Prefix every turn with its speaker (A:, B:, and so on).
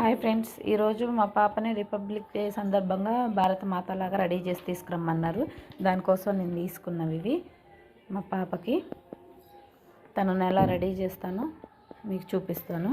A: Hi friends ఈరోజు మా పాపని రిపబ్లిక్ డే సందర్భంగా భారత మాతలాగా రెడీ చేసి తీసుకురమ్మన్నారు. దానికోసం నేను తీసుకున్నవి ఇవి. మా పాపకి తను ఎలా రెడీ చేస్తానో మీకు చూపిస్తాను.